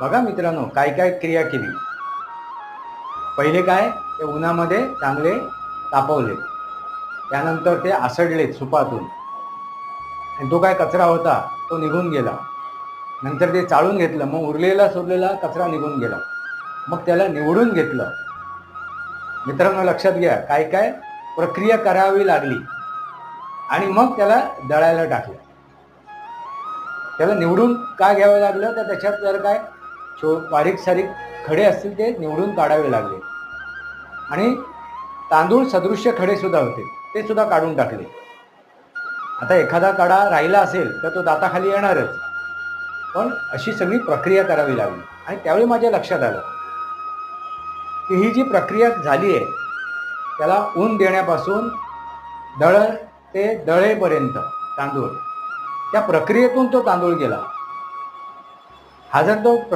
बघा मित्रांनो काय काय क्रिया केली? पहिले काय? ते उन्हामध्ये चांगले तापवले. त्यानंतर ते आसडले सुपातून. आणि तो काय कचरा होता तो निघून गेला. नंतर ते चाळून घेतलं. मग उरलेला सोडलेला कचरा निघून गेला. मग त्याला निवडून घेतलं. मित्रांनो लक्षात घ्या काय काय? प्रक्रिया करावी लागली. आणि मग त्याला दळायला टाकलं. त्याला निवडून का घ्यावं लागलं? तर त्याच्यात जर काय शो बारीक सारीक खडे असतील ते निवडून काढावे लागले. आणि तांदूळ सदृश्य खडे सुद्धा होते ते सुद्धा काढून टाकले. आता एखादा कडा राहिला असेल तर तो दाताखाली येणारच. पण अशी सगळी प्रक्रिया करावी लागली. आणि त्यावेळी माझ्या लक्षात आलं की ही जी प्रक्रिया झाली आहे त्याला ऊन देण्यापासून दळ ते दळेपर्यंत तांदूळ. त्या प्रक्रियेतून तो तांदूळ गेला. हा जर तो